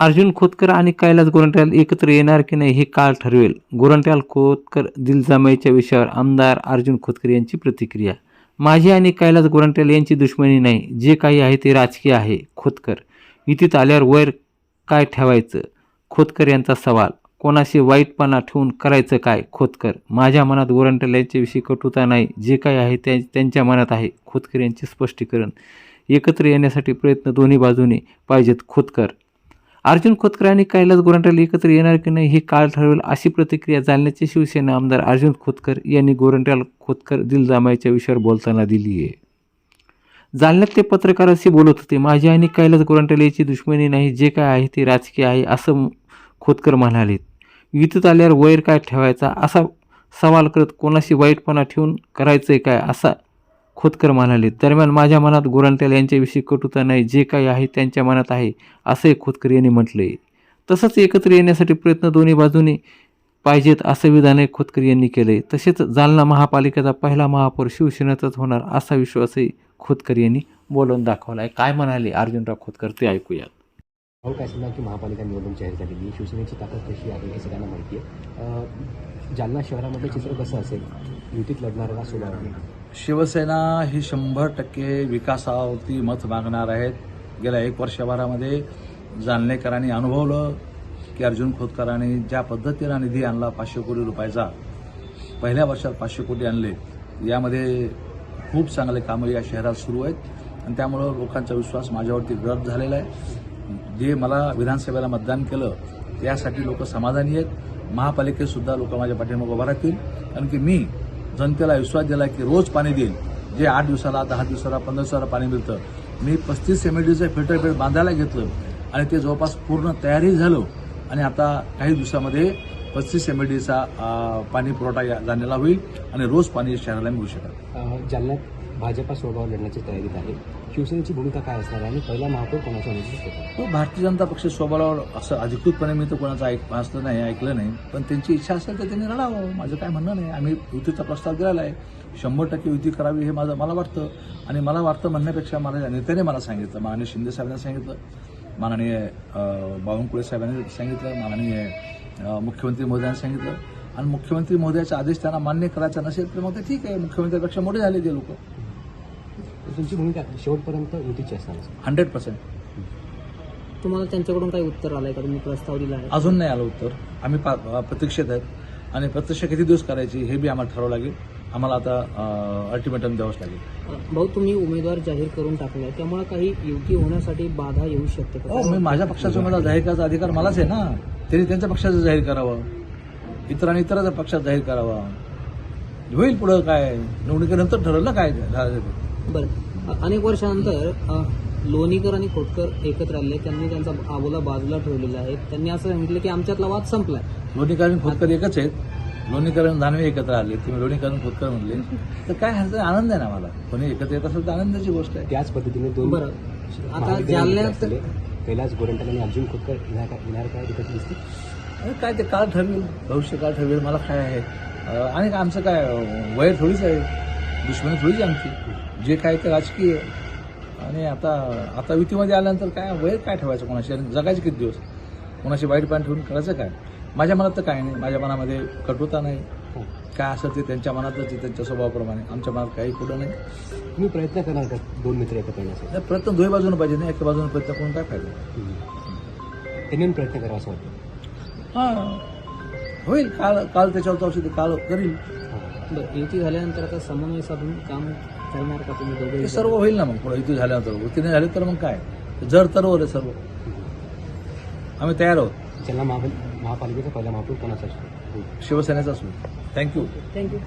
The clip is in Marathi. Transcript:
अर्जुन खोतकर आणि कैलास गोरंट्याल एकत्र येणार की नाही हे काळ ठरवेल. गोरंट्याल खोतकर दिलजामाईच्या विषयावर आमदार अर्जुन खोतकर यांची प्रतिक्रिया. माझी आणि कैलास गोरंट्याल यांची दुश्मनी नाही. जे काही आहे ते राजकीय आहे. खोतकर युतीत आल्यावर वैर काय ठेवायचं? खोतकर यांचा सवाल. कोणाशी वाईटपणा ठेवून करायचं काय? खोतकर माझ्या मनात गोरंट्याल यांच्याविषयी कटुता नाही. जे काही आहे त्या त्यांच्या मनात आहे. खोतकर यांचे स्पष्टीकरण. एकत्र येण्यासाठी प्रयत्न दोन्ही बाजूने पाहिजेत. खोतकर अर्जुन खोतकर आणि कैलास गोरंट्याला एकत्र येणार की नाही हे काळ ठरवेल अशी प्रतिक्रिया जालन्याचे शिवसेना आमदार अर्जुन खोतकर यांनी गोरंट्याल खोतकर दिलजामाईच्या विषयावर बोलताना दिली आहे. जालन्यात ते पत्रकाराशी बोलत होते माझी आणि कैलास गोरंट्याला याची दुश्मनी नाही जे काय आहे ते राजकीय आहे असं खोतकर म्हणालेत. युतीत आल्यावर वैर काय ठेवायचा असा सवाल करत कोणाशी वाईटपणा ठेवून करायचं आहे काय असा खोतकर म्हणाले दरम्यान माझ्या मनात गोरंट्याल यांच्याविषयी कटुता नाही जे काही आहे त्यांच्या मनात आहे असंही खोतकर यांनी म्हटलं. आहे तसंच एकत्र येण्यासाठी प्रयत्न दोन्ही बाजूने पाहिजेत असं विधानही खोतकर यांनी केलं. आहे तसेच जालना महापालिकेचा पहिला महापौर शिवसेनेचाच होणार असा विश्वासही खोतकर यांनी बोलून दाखवला आहे काय म्हणाले अर्जुनराव खोतकर ते ऐकूयात. भाऊ काय सांगा की महापालिका निवडणूक जाहीर झालेली शिवसेनेची ताकद कशी आहे हे सगळ्यांना माहिती आहे. जालना शहरामध्ये चित्र कसं असेल? युतीत लढणाऱ्याला स्वभाव शिवसेना ही शंभर टक्के विकासावरती मत मागणार आहेत. गेल्या एक वर्षभरामध्ये जालनेकरांनी अनुभवलं की अर्जुन खोतकरांनी ज्या पद्धतीनं निधी आणला पाचशे कोटी रुपयाचा पहिल्या वर्षात पाचशे कोटी आणले यामध्ये खूप चांगले कामं या शहरात सुरू आहेत. आणि त्यामुळं लोकांचा विश्वास माझ्यावरती गर्द झालेला आहे. जे मला विधानसभेला मतदान केलं त्यासाठी लोक समाधानी आहेत. महापालिकेतसुद्धा लोक माझ्या पाठीमागे उभा राहतील. कारण की मी जनतेला विश्वास दिला की रोज पाणी देईल जे आठ दिवसाला दहा दिवसाला पंधरा दिवसाला पाणी मिळतं. मी पस्तीस एमएडीचं फिल्टर बेड बांधायला घेतलं आणि ते जवळपास पूर्ण तयारी झालं. आणि आता काही दिवसामध्ये पस्तीस एमएडीचा पाणी पुरवठा या जाण्याला होईल आणि रोज पाणी शहराला मिळू शकेल जालन्यात भाजपा स्वभाव लढण्याची तयारीत आहे. शिवसेनेची भूमिका काय असणार आणि पहिला महापौर कोणाचा तो भारतीय जनता पक्ष स्वबळावर असं अधिकृतपणे मी तर कोणाचं ऐक असलं नाही ऐकलं नाही. पण त्यांची इच्छा असेल तर त्यांनी लढावं. माझं काय म्हणणं नाही. आम्ही युतीचा प्रस्ताव दिलेला आहे. शंभर टक्के युती करावी हे माझं मला वाटतं. आणि मला वाटतं म्हणण्यापेक्षा मला नेत्याने मला सांगितलं. माननीय शिंदे साहेबांनी सांगितलं. माननीय बावनकुळे साहेबांनी सांगितलं माननीय मुख्यमंत्री महोदयांनी सांगितलं. आणि मुख्यमंत्री महोदयाचा आदेश त्यांना मान्य करायचा नसेल तर मग ते ठीक आहे. मुख्यमंत्र्यापेक्षा मोठे झाले ते लोक. तुमची भूमिका शेवटपर्यंत युतीची असणार. Hundred percent. तुम्हाला त्यांच्याकडून काही उत्तर आलंय का? तुम्ही प्रस्ताव दिला आहे. अजून नाही आलं उत्तर. आम्ही पा- प्रतीक्षेत आहेत. आणि प्रत्यक्ष किती दिवस करायची हे बी आम्हाला ठरावं लागेल. आम्हाला आता अल्टिमेटम द्यावंच लागेल. भाऊ तुम्ही उमेदवार जाहीर करून टाकलाय त्यामुळे काही युती होण्यासाठी बाधा येऊ शकते का? हो मी माझ्या पक्षाचा मला जाहीर करायचा अधिकार मलाच आहे ना. त्यांनी त्यांच्या पक्षाचं जाहीर करावं. इतरांनी इतरांच्या पक्षात जाहीर करावा. होईल पुढं काय? निवडणुकीनंतर ठरवलं काय. बरं. अनेक वर्षानंतर लोणीकर आणि खोतकर एकत्र आले. त्यांनी त्यांचा आबोला बाजूला ठेवलेला आहे. त्यांनी असं सांगितलं की आमच्यातला वाद संपलाय. लोणीकर आणि खोतकर एकच आहेत. लोणीकर आणि दानवे एकत्र आले तुम्ही लोणीकर आणि खोतकर म्हणले. तर काय ह्याचा आनंद आहे ना मला कोणी एकत्र येत असेल तर आनंदाची गोष्ट आहे. त्याच पद्धतीने दोन बरं. आता जालन्यात कैलास गोरंट्याल आणि अर्जुन खोतकर येणार काय तिकडे दिसते? काय ते काळ ठरवेल भविष्य काळ ठरवेल मला काय आहे? आणि आमचं काय वय थोडीच आहे. दुश्मनी थोडीच आमची. जे काय ते राजकीय. आणि आता आता युतीमध्ये आल्यानंतर काय वय काय ठेवायचं कोणाशी? आणि जगायचे किती दिवस? कोणाशी वाईट पाणी ठेवून करायचं काय? माझ्या मनात तर काय नाही. माझ्या मनामध्ये कटुता नाही. काय असं ते त्यांच्या मनातच आहे, त्यांच्या स्वभावाप्रमाणे. आमच्या मनात काही कुठं नाही. तुम्ही प्रयत्न करणार का दोन मित्र एकत्र येण्यासाठी नाही, प्रयत्न दोन्ही बाजूने पाहिजे ना. एका बाजूने प्रयत्न करून काय फायदा? त्यांनी पण प्रयत्न करावा असं वाटतं. हां. होईल. काल काल त्याच्यावर औषधी काल करील बरं युती झाल्यानंतर आता समन्वय साधून काम करणार का तुम्ही दोघे ते सर्व होईल ना मग. पुढे इथे झाल्यानंतर. तिने झाले तर मग काय? जर तरवर आहे सर्व. आम्ही तयार आहोत. ज्यांना महा महापालिकेचा पहिला महापौर कोणाचा असतो? शिवसेनेचा असू थँक्यू थँक्यू